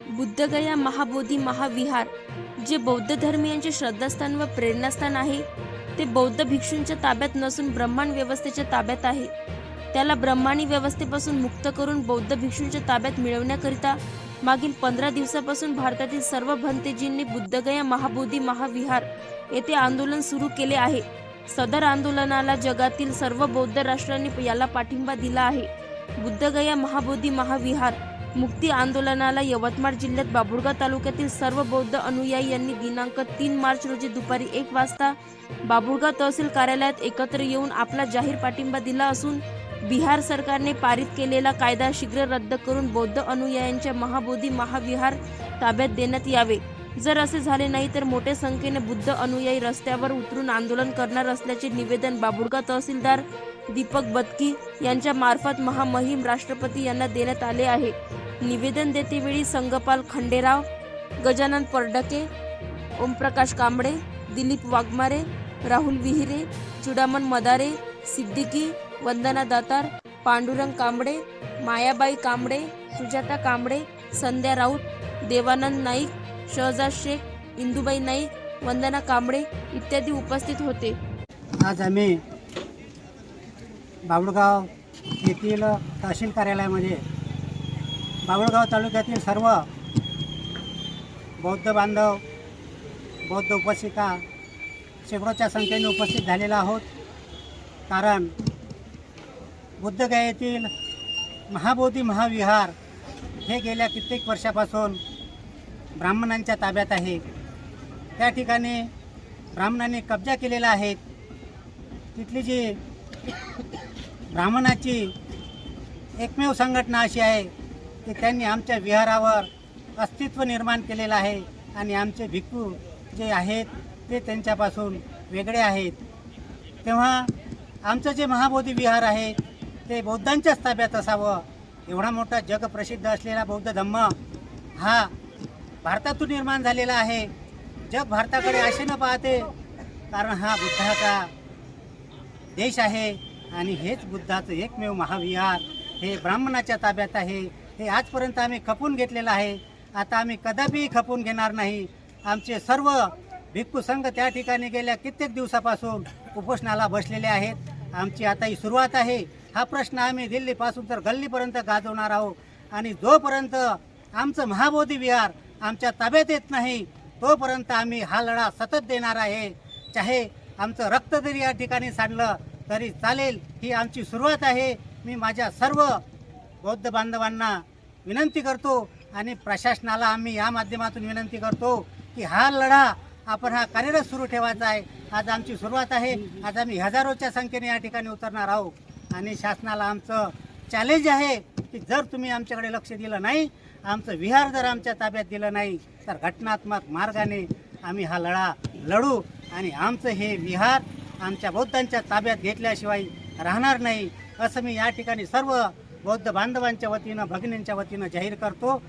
बुद्धगया महाबोधी महाविहार जे बौद्ध धर्मीयांचे श्रद्धास्थान व प्रेरणास्थान आहे ते बौद्ध भिक्षूंच्या ताब्यात नसून ब्रह्मांड व्यवस्थेच्या ताब्यात आहे. त्याला ब्रह्माणी व्यवस्थेपासून मुक्त करून बौद्ध भिक्षूंच्या ताब्यात मिळवण्याकरिता मागील पंधरा दिवसापासून भारतातील सर्व भंतेजींनी बुद्धगया महाबोधी महाविहार येथे आंदोलन सुरू केले आहे. सदर आंदोलनाला जगातील सर्व बौद्ध राष्ट्रांनी याला पाठिंबा दिला आहे. बुद्धगया महाबोधी महाविहार मुक्ती आंदोलनाला यवतमाळ जिल्ह्यात बाबुळगाव तालुक्यातील सर्व बौद्ध अनुयायी यांनी दिनांक तीन मार्च रोजी दुपारी एक वाजता बाबुळगाव तहसील कार्यालयात एकत्र येऊन आपला जाहीर पाठिंबा दिला असून बिहार सरकारने पारित केलेला कायदा शीघ्र रद्द करून बौद्ध अनुयायांच्या महाबोधी महाविहार ताब्यात देण्यात यावे. जर असे झाले नाही तर मोठ्या संख्येने बुद्ध अनुयायी रस्त्यावर उतरून आंदोलन करणार असल्याचे निवेदन बाबुडका तहसीलदार दीपक बदकी यांच्या मार्फत महामहिम राष्ट्रपती यांना देण्यात आले आहे. निवेदन देतेवेळी संगपाल खंडेराव गजानन परडके ओमप्रकाश कांबळे दिलीप वाघमारे राहुल विहिरे चुडामन मदारे सिद्दीकी वंदना दातार पांडुरंग कांबळे मायाबाई कांबळे सुजाता कांबळे संध्या राऊत देवानंद नाईक शहजाद शेख इंदुबाई नाईक वंदना कांबळे इत्यादी उपस्थित होते. आज आम्ही बाबुळगाव येथील तहसील कार्यालयामध्ये बाबुळगाव तालुक्यातील सर्व बौद्ध बांधव बौद्ध उपासिका शेकडोच्या संख्येने उपस्थित झालेला आहोत. कारण बुद्धगयेतील महाबोधी महाविहार हे गेल्या कित्येक वर्षापासून ब्राह्मणांच्या ताब्यात आहे. त्या ठिकाणी ब्राह्मणांनी कब्जा केलेला आहे. तिथली जी ब्राह्मणाची एकमेव संघटना अशी आहे की त्यांनी आमच्या विहारावर अस्तित्व निर्माण केलेलं आहे आणि आमचे भिक्खू जे आहेत ते त्यांच्यापासून वेगळे आहेत. तेव्हा आमचं जे महाबोधी विहार आहे ते बौद्धांच्याच ताब्यात असावं. एवढा मोठा जगप्रसिद्ध असलेला बौद्ध धम्म हा भारतातून निर्माण झालेला आहे. जग भारताकडे आशेनं पाहते कारण हा बुद्धाचा देश आहे आणि हेच बुद्धाचं एकमेव महाविहार. हे ब्राह्मणाच्या ताब्यात आहे. हे आजपर्यंत आम्ही खपून घेतलेलं आहे. आता आम्ही कदापि खपून घेणार नाही. आमचे सर्व भिक्खू संघ त्या ठिकाणी गेल्या कित्येक दिवसापासून उपोषणाला बसलेले आहेत. आमची आता ही सुरुवात आहे. हा प्रश्न आम्ही दिल्लीपासून तर गल्लीपर्यंत गाजवणार आहोत. आणि जोपर्यंत आमचं महाबोधी विहार आमच्या ताब्यात येत नाही. तोपर्यंत आम्ही हा लढा सतत देणार आहे. चाहे आमचं रक्त जरी या ठिकाणी सांडलं तरी चालेल ही आमची सुरुवात आहे. मी माझ्या सर्व बौद्ध बांधवांना विनंती करतो आणि प्रशासनाला आम्ही या माध्यमातून विनंती करतो की हा लढा आपण हा कार्यरत सुरू ठेवायचा आहे. आज आमची सुरुवात आहे. आज आम्ही हजारोच्या संख्येने या ठिकाणी उतरणार आहोत. आणि शासनाला आमचं चॅलेंज आहे की जर तुम्ही आमच्याकडे लक्ष दिलं नाही आमचं विहार जर आमच्या ताब्यात दिलं नाही तर घटनात्मक मार्गाने आम्ही हा लढा लढू आणि आमचं हे विहार आमच्या बौद्धांच्या ताब्यात घेतल्याशिवाय राहणार नाही असं मी या ठिकाणी सर्व बौद्ध बांधवांच्या वतीनं भगिनींच्या वतीनं जाहीर करतो.